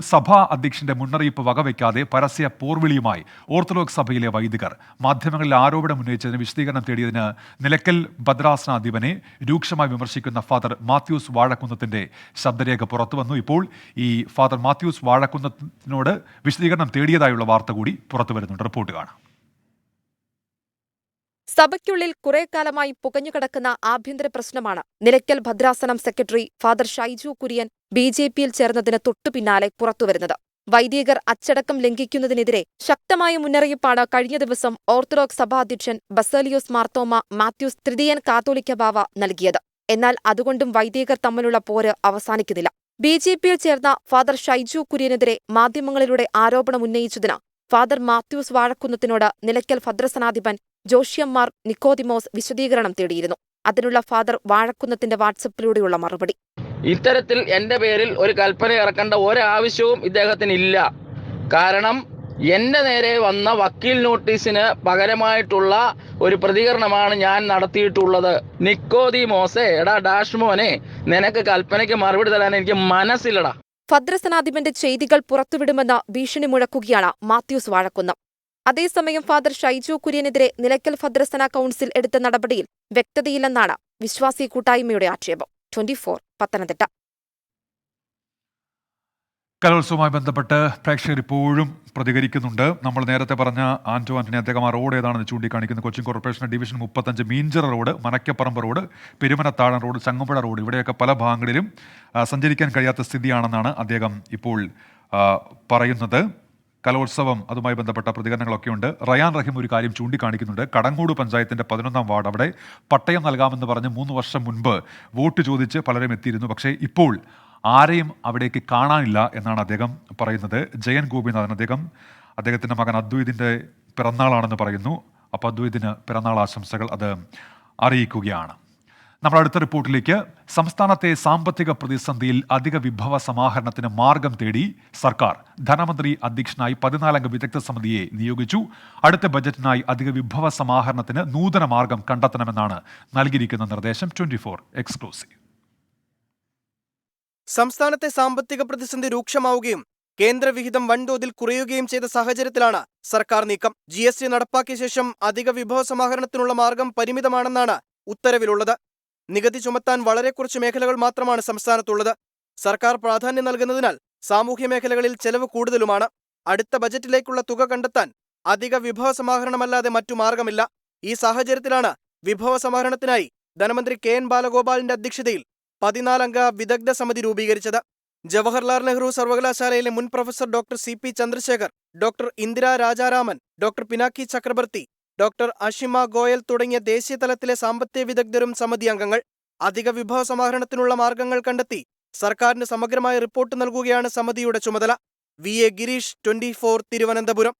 സഭാ അധ്യക്ഷന്റെ മുന്നറിയിപ്പ് വകവയ്ക്കാതെ പരസ്യ പോർവിളിയുമായി ഓർത്തഡോക്സ് സഭയിലെ വൈദികർ മാധ്യമങ്ങളിൽ ആരോപണം ഉന്നയിച്ചതിന് വിശദീകരണം തേടിയതിന് നിലക്കൽ ഭദ്രാസനാധിപനെ രൂക്ഷമായി വിമർശിക്കുന്ന ഫാദർ മാത്യൂസ് വാഴക്കുന്നത്തിന്റെ ശബ്ദരേഖ പുറത്തുവന്നു. ഇപ്പോൾ ഈ ഫാദർ മാത്യൂസ് വാഴക്കുന്നത്തിനോട് വിശദീകരണം തേടിയതായുള്ള വാർത്ത കൂടി പുറത്തു വരുന്നുണ്ട് റിപ്പോർട്ട് കാണാം. സഭയ്ക്കുള്ളിൽ കുറെ കാലമായി പുകഞ്ഞുകിടക്കുന്ന ആഭ്യന്തര പ്രശ്നമാണ്. Nilakkal ഭദ്രാസനം secretary father Shaiju Kurian B J പിയിൽ ചേർന്നതിന് തൊട്ടുപിന്നാലെ പുറത്തുവരുന്നത്. വൈദികർ അച്ചടക്കം ലംഘിക്കുന്നതിനെതിരെ ശക്തമായ മുന്നറിയിപ്പാണ് കഴിഞ്ഞ ദിവസം ഓർത്തഡോക്സ് സഭാധ്യക്ഷൻ ബസേലിയോസ് മാർത്തോമ മാത്യൂസ് തൃതീയൻ കാത്തോലിക്ക ബാവ നൽകിയത്. എന്നാൽ അതുകൊണ്ടും വൈദികർ തമ്മിലുള്ള പോര് അവസാനിക്കുന്നില്ല. ബി ജെ പിയിൽ ചേർന്ന ഫാദർ ഷൈജു കുര്യനെതിരെ മാധ്യമങ്ങളിലൂടെ ആരോപണം ആരോപണമുന്നയിച്ചതിന് ഫാദർ മാത്യൂസ് വാഴക്കുന്നത്തിനോട് നിലയ്ക്കൽ ഭദ്രസനാധിപൻ ജോഷ്യമ്മാർ നിക്കോതിമോസ് വിശദീകരണം തേടിയിരുന്നു. അതിനുള്ള ഫാദർ വാഴക്കുന്നത്തിന്റെ വാട്സപ്പിലൂടെയുള്ള മറുപടി. ഇത്തരത്തിൽ എന്റെ പേരിൽ ഒരു കൽപ്പന ഇറക്കേണ്ട ഒരാവശ്യവും ഇദ്ദേഹത്തിന് ഇല്ല കാരണം എന്റെ നേരെ വന്ന വക്കീൽ നോട്ടീസിന് പകരമായിട്ടുള്ള ഒരു പ്രതികരണമാണ് ഞാൻ നടത്തിയിട്ടുള്ളത്. നിക്കോതി മോസെ എടാ ഡാഷ് മോനെ നിനക്ക് കൽപ്പനയ്ക്ക് മറുപടി തരാൻ എനിക്ക് മനസ്സിലടാ ഭദ്രസനാധിപന്റെ ചെയ്തികൾ പുറത്തുവിടുമെന്ന് ഭീഷണി മുഴക്കുകയാണ് മാത്യൂസ് വാഴക്കുന്നം. അതേസമയം ഫാദർ ഷൈജു കുര്യനെതിരെ നിലയ്ക്കൽ ഭദ്രസന കൗൺസിൽ എടുത്ത നടപടിയിൽ വ്യക്തതയില്ലെന്നാണ് വിശ്വാസി കൂട്ടായ്മയുടെ ആക്ഷേപം. Twenty four Pathanamthitta. കലോത്സവവുമായി ബന്ധപ്പെട്ട് പ്രേക്ഷകർ ഇപ്പോഴും പ്രതികരിക്കുന്നുണ്ട്. നമ്മൾ നേരത്തെ പറഞ്ഞ ആന്റോ ആന്റണി അദ്ദേഹം ആ റോഡ് ഏതാണെന്ന് ചൂണ്ടിക്കാണിക്കുന്നത് കൊച്ചിൻ കോർപ്പറേഷൻ ഡിവിഷൻ മുപ്പത്തഞ്ച് Meenchira road Manakkaparambu road Perumanathazham road Changampuzha road ഇവിടെയൊക്കെ പല ഭാഗങ്ങളിലും സഞ്ചരിക്കാൻ കഴിയാത്ത സ്ഥിതിയാണെന്നാണ് അദ്ദേഹം ഇപ്പോൾ പറയുന്നത്. കലോത്സവം അതുമായി ബന്ധപ്പെട്ട പ്രതികരണങ്ങളൊക്കെ ഉണ്ട്. റയാൻ റഹീം ഒരു കാര്യം ചൂണ്ടിക്കാണിക്കുന്നുണ്ട്. കടങ്ങൂട് പഞ്ചായത്തിന്റെ പതിനൊന്നാം വാർഡ് അവിടെ പട്ടയം നൽകാമെന്ന് പറഞ്ഞ് മൂന്ന് വർഷം മുൻപ് വോട്ട് ചോദിച്ച് പലരും എത്തിയിരുന്നു. പക്ഷേ ഇപ്പോൾ ആരെയും അവിടേക്ക് കാണാനില്ല എന്നാണ് അദ്ദേഹം പറയുന്നത്. ജയൻ ഗോപിനാഥൻ അദ്ദേഹം അദ്ദേഹത്തിന്റെ മകൻ അദ്വൈതിന്റെ പിറന്നാളാണെന്ന് പറയുന്നു. അപ്പോൾ അദ്വൈതിന് പിറന്നാൾ ആശംസകൾ അത് അറിയിക്കുകയാണ്. നമ്മൾ അടുത്ത റിപ്പോർട്ടിലേക്ക്. സംസ്ഥാനത്തെ സാമ്പത്തിക പ്രതിസന്ധിയിൽ അധിക വിഭവ സമാഹരണത്തിന് മാർഗം തേടി സർക്കാർ ധനമന്ത്രി അധ്യക്ഷനായി പതിനാലംഗ വിദഗ്ധ സമിതിയെ നിയോഗിച്ചു. അടുത്ത ബജറ്റിനായി അധിക വിഭവ സമാഹരണത്തിന് നൂതന മാർഗം കണ്ടെത്തണമെന്നാണ് നൽകിയിരിക്കുന്ന നിർദ്ദേശം. Twenty four exclusive. സംസ്ഥാനത്തെ സാമ്പത്തിക പ്രതിസന്ധി രൂക്ഷമാവുകയും കേന്ദ്രവിഹിതം വൻതോതിൽ കുറയുകയും ചെയ്ത സാഹചര്യത്തിലാണ് സർക്കാർ നീക്കം. ജി എസ് ടി നടപ്പാക്കിയ ശേഷം അധിക വിഭവ സമാഹരണത്തിനുള്ള മാർഗം പരിമിതമാണെന്നാണ് ഉത്തരവിലുള്ളത്. നികുതി ചുമത്താൻ വളരെ കുറച്ച് മേഖലകൾ മാത്രമാണ് സംസ്ഥാനത്തുള്ളത്. സർക്കാർ പ്രാധാന്യം നൽകുന്നതിനാൽ സാമൂഹ്യ മേഖലകളിൽ ചെലവ് കൂടുതലുമാണ്. അടുത്ത ബജറ്റിലേക്കുള്ള തുക കണ്ടെത്താൻ അധിക വിഭവ സമാഹരണമല്ലാതെ മറ്റു മാർഗമില്ല. ഈ സാഹചര്യത്തിലാണ് വിഭവ സമാഹരണത്തിനായി ധനമന്ത്രി കെ എൻ ബാലഗോപാലിന്റെ അധ്യക്ഷതയിൽ പതിനാലംഗ വിദഗ്ധ സമിതി രൂപീകരിച്ചത്. ജവഹർലാൽ നെഹ്റു സർവകലാശാലയിലെ മുൻ professor doctor C P Chandrasekhar doctor Indira Rajaraman doctor Pinaki Chakraborty doctor Ashima Goyal തുടങ്ങിയ ദേശീയ തലത്തിലെ സാമ്പത്തിക വിദഗ്ധരും സമിതി അംഗങ്ങൾ അധിക വിഭവ സമാഹരണത്തിനുള്ള മാർഗങ്ങൾ കണ്ടെത്തി സർക്കാരിന് സമഗ്രമായ റിപ്പോർട്ട് നൽകുകയാണ് സമിതിയുടെ ചുമതല. V. A. Girish twenty four Thiruvananthapuram.